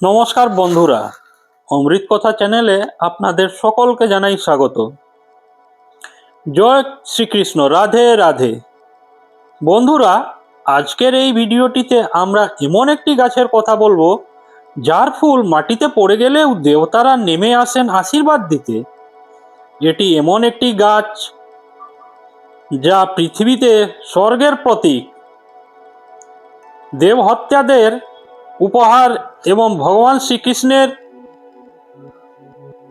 নমস্কার বন্ধুরা, অমৃত কথা চ্যানেলে আপনাদের সকলকে জানাই স্বাগত। জয় শ্রীকৃষ্ণ, রাধে রাধে। বন্ধুরা, আজকের এই ভিডিওটিতে আমরা এমন একটি গাছের কথা বলব, যার ফুল মাটিতে পড়ে গেলেও দেবতারা নেমে আসেন আশীর্বাদ দিতে। এটি এমন একটি গাছ যা পৃথিবীতে স্বর্গের প্রতীক। দেবহত্যাদের উপহার এবং ভগবান শ্রীকৃষ্ণের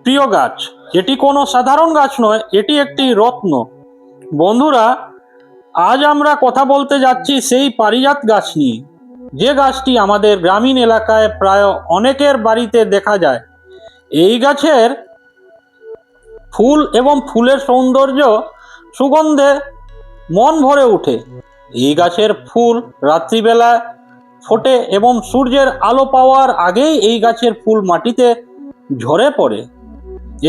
প্রিয় গাছ। এটি কোনো সাধারণ গাছ নয়, এটি একটি রত্ন। বন্ধুরা, আজ আমরা কথা বলতে যাচ্ছি সেই পারিজাত গাছ নিয়ে। যে গাছটি আমাদের গ্রামীণ এলাকায় প্রায় অনেকের বাড়িতে দেখা যায়। এই গাছের ফুল এবং ফুলের সৌন্দর্য সুগন্ধে মন ভরে ওঠে। এই গাছের ফুল রাত্রিবেলা ফোটে এবং সূর্যের আলো পাওয়ার আগেই এই গাছের ফুল মাটিতে ঝরে পড়ে।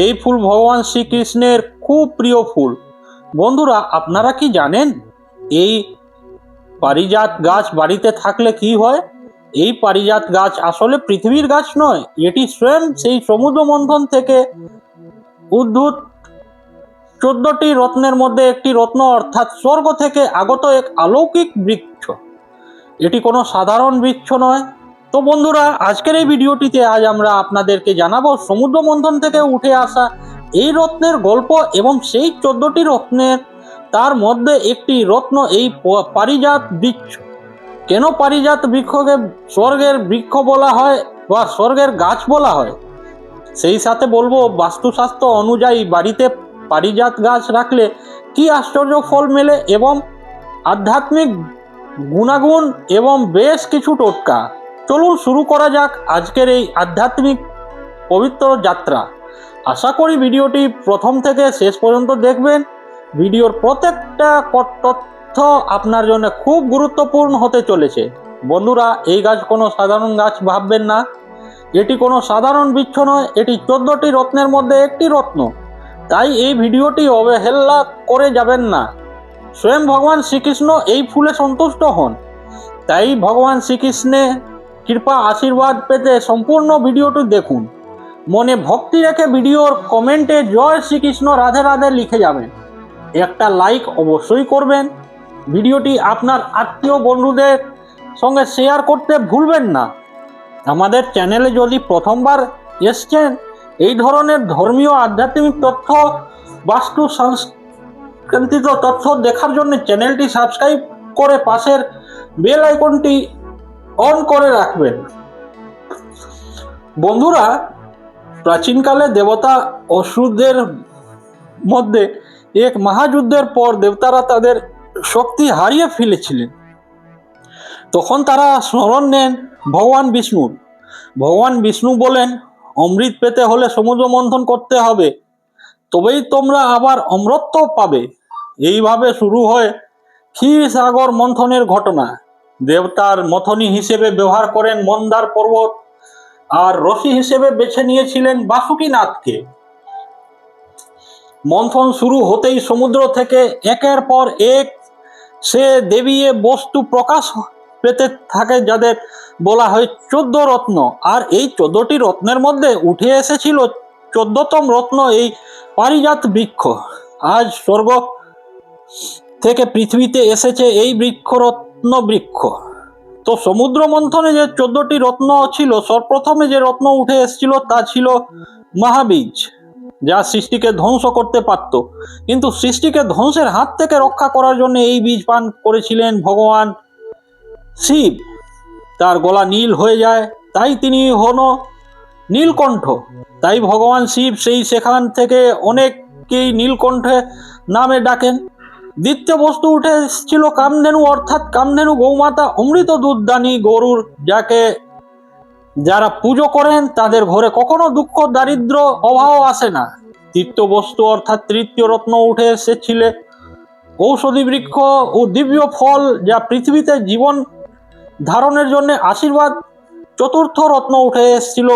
এই ফুল ভগবান শ্রীকৃষ্ণের খুব প্রিয় ফুল। বন্ধুরা, আপনারা কি জানেন, এই পারিজাত গাছ বাড়িতে থাকলে কি হয়? এই পারিজাত গাছ আসলে পৃথিবীর গাছ নয়, এটি স্বয়ং সেই সমুদ্র মন্থন থেকে উদ্ভূত। চোদ্দটি রত্নের মধ্যে একটি রত্ন অর্থাৎ স্বর্গ থেকে আগত এক অলৌকিক বৃক্ষ। এটি কোনো সাধারণ বৃক্ষ নয়। তো বন্ধুরা, আজকের এই ভিডিওটিতে আজ আমরা আপনাদেরকে জানাব সমুদ্র মন্থন থেকে উঠে আসা এই রত্নের গল্প এবং সেই চোদ্দটি রত্নের তার মধ্যে একটি রত্ন এই পারিজাত বৃক্ষ। কেন পারিজাত বৃক্ষকে স্বর্গের বৃক্ষ বলা হয় বা স্বর্গের গাছ বলা হয়? সেই সাথে বলব, বাস্তুশাস্ত্র অনুযায়ী বাড়িতে পারিজাত গাছ রাখলে কি আশ্চর্য ফল মেলে এবং আধ্যাত্মিক গুণাগুণ এবং বেশ কিছু টোটকা। চলুন শুরু করা যাক আজকের এই আধ্যাত্মিক পবিত্র যাত্রা। আশা করি ভিডিওটি প্রথম থেকে শেষ পর্যন্ত দেখবেন। ভিডিওর প্রত্যেকটা তথ্য আপনার জন্য খুব গুরুত্বপূর্ণ হতে চলেছে। বন্ধুরা, এই গাছ কোনো সাধারণ গাছ ভাববেন না। এটি কোনো সাধারণ বৃক্ষ নয়, এটি চোদ্দটি রত্নের মধ্যে একটি রত্ন। তাই এই ভিডিওটি অবহেলা করে যাবেন না। স্বয়ং ভগবান শ্রীকৃষ্ণ এই ফুলে সন্তুষ্ট হন। তাই ভগবান শ্রীকৃষ্ণে কৃপা আশীর্বাদ পেতে সম্পূর্ণ ভিডিওটি দেখুন। মনে ভক্তি রেখে ভিডিওর কমেন্টে জয় শ্রীকৃষ্ণ, রাধে রাধে লিখে যাবেন। একটা লাইক অবশ্যই করবেন। ভিডিওটি আপনার আত্মীয় বন্ধুদের সঙ্গে শেয়ার করতে ভুলবেন না। আমাদের চ্যানেলে যদি প্রথমবার এসছেন, এই ধরনের ধর্মীয় আধ্যাত্মিক তথ্য, বাস্তু সংস্কৃতিত তথ্য দেখার জন্য চ্যানেলটি সাবস্ক্রাইব করে পাশের বেল আইকনটি অন করে রাখবেন। বন্ধুরা, প্রাচীনকালে দেবতা অসুরদের মধ্যে এক মহাযুদ্ধের পর দেবতারা তাদের শক্তি হারিয়ে ফেলেছিলেন। তখন তারা স্মরণ নেন ভগবান বিষ্ণুর ভগবান বিষ্ণু বলেন, অমৃত পেতে হলে সমুদ্র মন্থন করতে হবে। তবেই তোমরা আবার অমরত্ব পাবে। এইভাবে শুরু হয় ক্ষীর সাগর মন্থনের ঘটনা। দেবতার মথনী হিসেবে ব্যবহার করেন মন্দার পর্বত আর রশি হিসেবে বেছে নিয়েছিলেন বাসুকীনাথকে। মন্থন শুরু হতেই সমুদ্র থেকে একের পর এক সে দেবীয়ে বস্তু প্রকাশ পেতে থাকে যাদের বলা হয় চোদ্দ রত্ন। আর এই চোদ্দটি রত্নের মধ্যে উঠে এসেছিল চোদ্দতম রত্ন এই পারিজাত বৃক্ষ। আজ স্বর্গ থেকে পৃথিবীতে এসেছে এই বৃক্ষরত্ন বৃক্ষ। তো সমুদ্র মন্থনে যে চোদ্দটি রত্ন ছিল, সর্বপ্রথমে যে রত্ন উঠে এসেছিল তা ছিল মহাবীজ, যা সৃষ্টিকে ধ্বংস করতে পারত। কিন্তু সৃষ্টিকে ধ্বংসের হাত থেকে রক্ষা করার জন্য এই বীজ পান করেছিলেন ভগবান শিব। তার গলা নীল হয়ে যায়, তাই তিনি হন নীলকণ্ঠ। তাই ভগবান শিব সেই সেখান থেকে অনেককেই নীলকণ্ঠে নামে ডাকেন। দ্বিতীয় বস্তু উঠে এসেছিল কামধেনু, অর্থাৎ কামধেনু গৌমাতা অমৃত দুধদানি গরুর, যাকে যারা পুজো করেন তাদের ঘরে কখনো দুঃখ দারিদ্র অভাব আসে না। তৃতীয় বস্তু, অর্থাৎ তৃতীয় রত্ন উঠে এসেছিলে ঔষধি বৃক্ষ ও দিব্য ফল, যা পৃথিবীতে জীবন ধারণের জন্য আশীর্বাদ। চতুর্থ রত্ন উঠে এসেছিল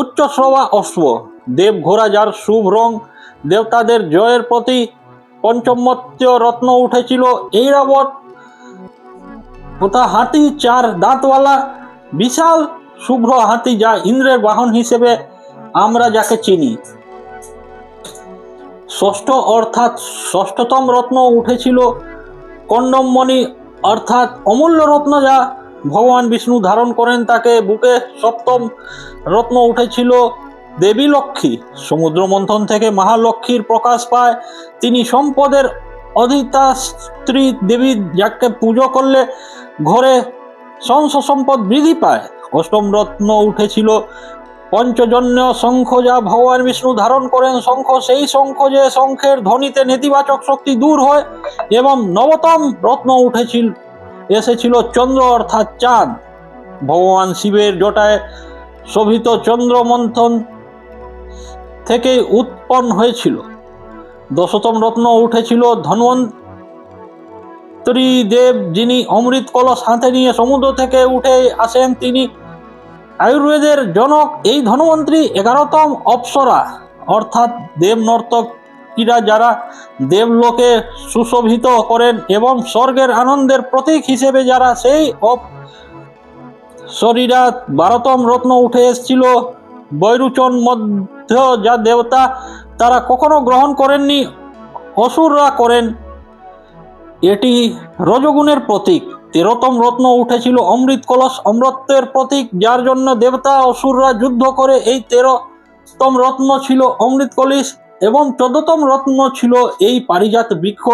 উচ্চশ্রবা অশ্ব। দেব ঘোড়া যার শুভ রং, দেবতাদের জয়ের প্রতি পঞ্চমত্য রত্ন উঠেছিল এইরাবত তথা হাতি চার দাঁতওয়ালা, বিশাল শুভ্র হাতি যা ইন্দ্রের বাহন হিসেবে আমরা যাকে চিনি। ষষ্ঠ অর্থাৎ ষষ্ঠতম রত্ন উঠেছিল কণ্ডমণি অর্থাৎ অমূল্য রত্ন যা ভগবান বিষ্ণু ধারণ করেন তাকে। বুকে সপ্তম রত্ন উঠেছিল দেবী লক্ষ্মী। সমুদ্র মন্থন থেকে মহালক্ষ্মীর প্রকাশ পায়। তিনি সম্পদের অধিতা স্ত্রী দেবী যাকে পুজো করলে ঘরে সংস সম্পদ বৃদ্ধি পায়। অষ্টম রত্ন উঠেছিল। পঞ্চজন্য শঙ্খ যা ভগবান বিষ্ণু ধারণ করেন শঙ্খ, সেই শঙ্খ যে শঙ্খের ধ্বনিতে নেতিবাচক শক্তি দূর হয় এবং নবতম রত্ন উঠেছিল, এসেছিল চন্দ্র অর্থাৎ চাঁদ। ভগবান শিবের জটায় শোভিত চন্দ্র মন্থন থেকে উৎপন্ন হয়েছিল। দশতম রত্ন উঠেছিল ধন্বন্তরী দেব যিনি অমৃত কলস হাতে নিয়ে সমুদ্র থেকে উঠে আসেন, তিনি আয়ুর্বেদের জনক। এই ধনবন্ত্রী এগারোতম অপ্সরা, অর্থাৎ দেব নর্তকীরা যারা দেবলোকে সুশোভিত করেন এবং স্বর্গের আনন্দের প্রতীক হিসেবে যারা সেই অপ শরীরা বারোতম রত্ন উঠে এসেছিল বৈরুচন মধ্য যা দেবতা, তারা কখনো গ্রহণ করেননি, অসুররা করেন। এটি রজগুণের প্রতীক। তেরোতম রত্ন উঠেছিল অমৃত কলস, অমৃতের প্রতীক, যার জন্য দেবতা অসুররা যুদ্ধ করে। এই তেরোতম রত্ন ছিল অমৃত কলিশ এবং চোদ্দতম রত্ন ছিল এই পারিজাত বৃক্ষ।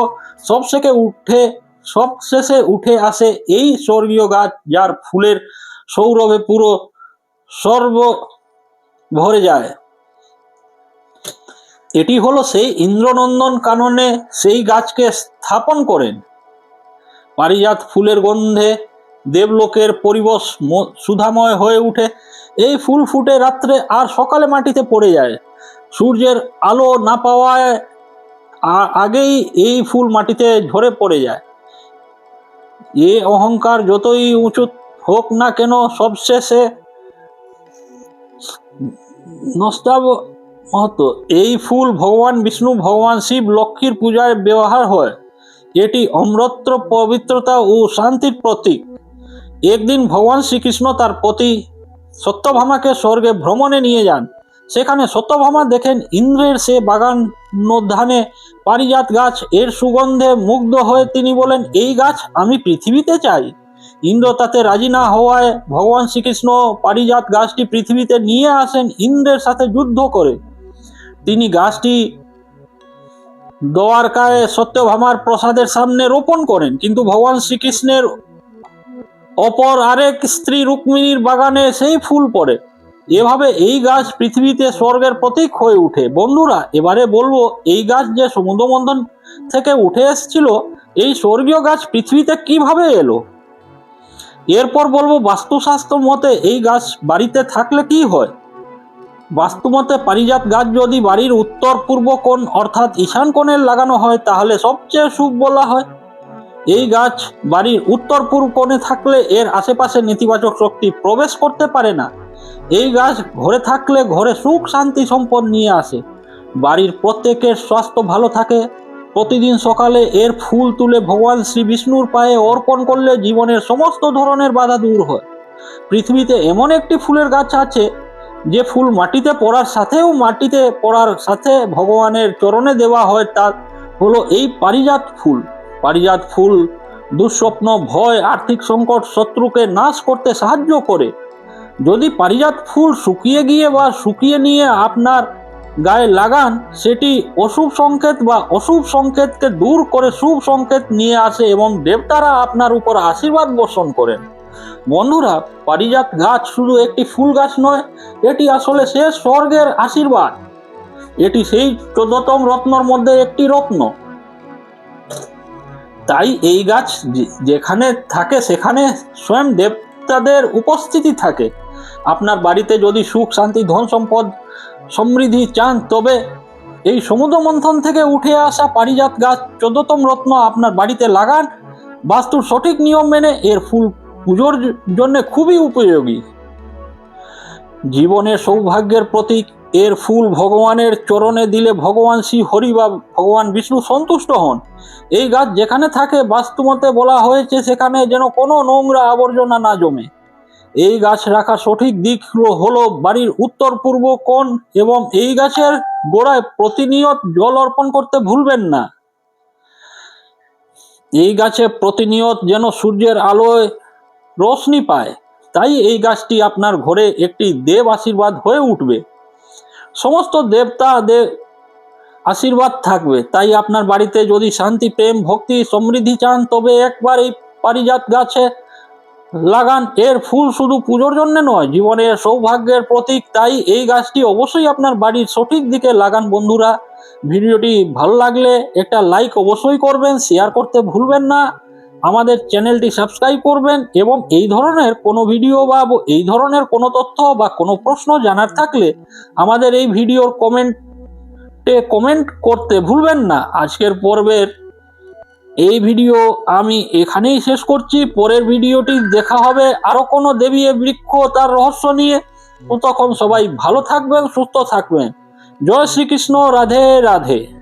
সবশেষে উঠে সবশেষে উঠে আসে এই স্বর্গীয় গাছ, যার ফুলের সৌরভে পুরো সর্ব ভরে যায়। এটি হলো সেই ইন্দ্রনন্দন কাননে সেই গাছকে স্থাপন করেন। পারিজাত ফুলের গন্ধে দেবলোকের পরিবেশ সুধাময় হয়ে ওঠে এই ফুল ফুটে রাত্রে আর সকালে মাটিতে পড়ে যায়। সূর্যের আলো না পাওয়ায় আগেই এই ফুল মাটিতে ঝরে পড়ে যায়। এ অহংকার যতই উঁচু হোক না কেন, সবশেষে নষ্টাব মহত্ব এই ফুল ভগবান বিষ্ণু, ভগবান শিব, লক্ষ্মীর পূজায় ব্যবহার হয়। এটি অমৃত্র পবিত্রতা ও শান্তির প্রতীক। একদিন ভগবান শ্রীকৃষ্ণ তার পতি সত্যভামাকে স্বর্গে ভ্রমণে নিয়ে যান। সেখানে সত্যভামা দেখেন ইন্দ্রের সে বাগান নোধানে পারিজাত গাছ, এর সুগন্ধে মুগ্ধ হয়ে তিনি বলেন, এই গাছ আমি পৃথিবীতে চাই। ইন্দ্র তাতে রাজি না হওয়ায় ভগবান শ্রীকৃষ্ণ পারিজাত গাছটি পৃথিবীতে নিয়ে আসেন ইন্দ্রের সাথে যুদ্ধ করে। তিনি গাছটি দ্বারকায় সত্যভামার প্রসাদের সামনে রোপণ করেন, কিন্তু ভগবান শ্রীকৃষ্ণের অপর আরেক স্ত্রী রুক্মিণীর বাগানে সেই ফুল পড়ে। এভাবে এই গাছ পৃথিবীতে স্বর্গের প্রতীক হয়ে ওঠে বন্ধুরা, এবারে বলব, এই গাছ যে সমুদ্রমন্থন থেকে উঠে এসেছিল, এই স্বর্গীয় গাছ পৃথিবীতে কীভাবে এলো? এরপর বলব বাস্তুশাস্ত্র মতে এই গাছ বাড়িতে থাকলে কি হয়? বাস্তুমতে পারিজাত গাছ যদি বাড়ির উত্তর, পূর্ব কোণ অর্থাৎ ঈশান কোণে লাগানো হয়, তাহলে সবচেয়ে শুভ বলা হয়। এই গাছ বাড়ির উত্তর, পূর্ব কোণে থাকলে এর আশেপাশে নেতিবাচক শক্তি প্রবেশ করতে পারে না। এই গাছ ঘরে থাকলে ঘরে সুখ, শান্তি, সম্পদ নিয়ে আসে। বাড়ির প্রত্যেকের স্বাস্থ্য ভালো থাকে। প্রতিদিন সকালে এর ফুল তুলে ভগবান শ্রী বিষ্ণুর পায়ে অর্পণ করলে জীবনের সমস্ত ধরনের বাধা দূর হয়। পৃথিবীতে এমন একটি ফুলের গাছ আছে, যে ফুল মাটিতে পড়ার সাথেও মাটিতে পড়ার সাথে ভগবানের চরণে দেওয়া হয় তার হলো এই পারিজাত ফুল। পারিজাত ফুল দুঃস্বপ্ন, ভয়, আর্থিক সংকট, শত্রুকে নাশ করতে সাহায্য করে। যদি পারিজাত ফুল শুকিয়ে গিয়ে বা শুকিয়ে নিয়ে আপনার গায়ে লাগান, সেটি অশুভ সংকেত বা অশুভ সংকেতকে দূর করে শুভ সংকেত নিয়ে আসে এবং দেবতারা আপনার উপর আশীর্বাদ বর্ষণ করেন। বন্ধুরা, পারিজাত গাছ শুধু একটি ফুল গাছ নয়, এটি আসলে সে স্বর্গের আশীর্বাদ। এটি সেই চোদ্দতম রত্নর মধ্যে একটি রত্ন। তাই এই গাছ যেখানে থাকে সেখানে স্বয়ং দেবতাদের উপস্থিতি থাকে। আপনার বাড়িতে যদি সুখ, শান্তি, ধন সম্পদ সমৃদ্ধি চান, তবে এই সমুদ্র মন্থন থেকে উঠে আসা পারিজাত গাছ চোদ্দতম রত্ন আপনার বাড়িতে লাগান। বাস্তুর সঠিক নিয়ম মেনে এর ফুল পুজোর জন্য খুবই উপযোগী। জীবনের সৌভাগ্যের প্রতীক, এর ফুল ভগবানের চরণে দিলে ভগবান শ্রী হরি বা ভগবান বিষ্ণু সন্তুষ্ট হন। এই গাছ যেখানে থাকে বাস্তুমতে বলা হয়েছে, সেখানে যেন কোনো নোংরা আবর্জনা না জমে। এই গাছ রাখা সঠিক দিক হলো- বাড়ির উত্তর, পূর্ব কোণ এবং এই গাছের গোড়ায় প্রতিনিয়ত জল অর্পণ করতে ভুলবেন না। এই গাছে প্রতিনিয়ত যেন সূর্যের আলোয় রোশনি পায়, তাই এই গাছটি আপনার ঘরে একটি দেব আশীর্বাদ হয়ে উঠবে। সমস্ত দেবতা দেব আশীর্বাদ থাকবে, তাই আপনার বাড়িতে যদি শান্তি, প্রেম, ভক্তি, সমৃদ্ধি চান, তবে একবার এই পারিজাত গাছে লাগান, এর ফুল শুধু পুজোর জন্য নয় জীবনের সৌভাগ্যের প্রতীক। তাই এই গাছটি অবশ্যই আপনার বাড়ির সঠিক দিকে লাগান বন্ধুরা। ভিডিওটি ভালো লাগলে একটা লাইক অবশ্যই করবেন, শেয়ার করতে ভুলবেন না। আমাদের চ্যানেলটি সাবস্ক্রাইব করবেন এবং এই ধরনের কোনো ভিডিও বা এই ধরনের কোনো তথ্য বা কোনো প্রশ্ন জানার থাকলে আমাদের এই ভিডিওর কমেন্টে কমেন্ট করতে ভুলবেন না। আজকের পর্বের ভিডিও আমি এখানেই শেষ করছি। পরের ভিডিওটি দেখা হবে আরও কোনো দেবী বৃক্ষ তার রহস্য নিয়ে। তখন সবাই ভালো থাকবেন, সুস্থ থাকবেন। জয় শ্রীকৃষ্ণ, রাধে রাধে।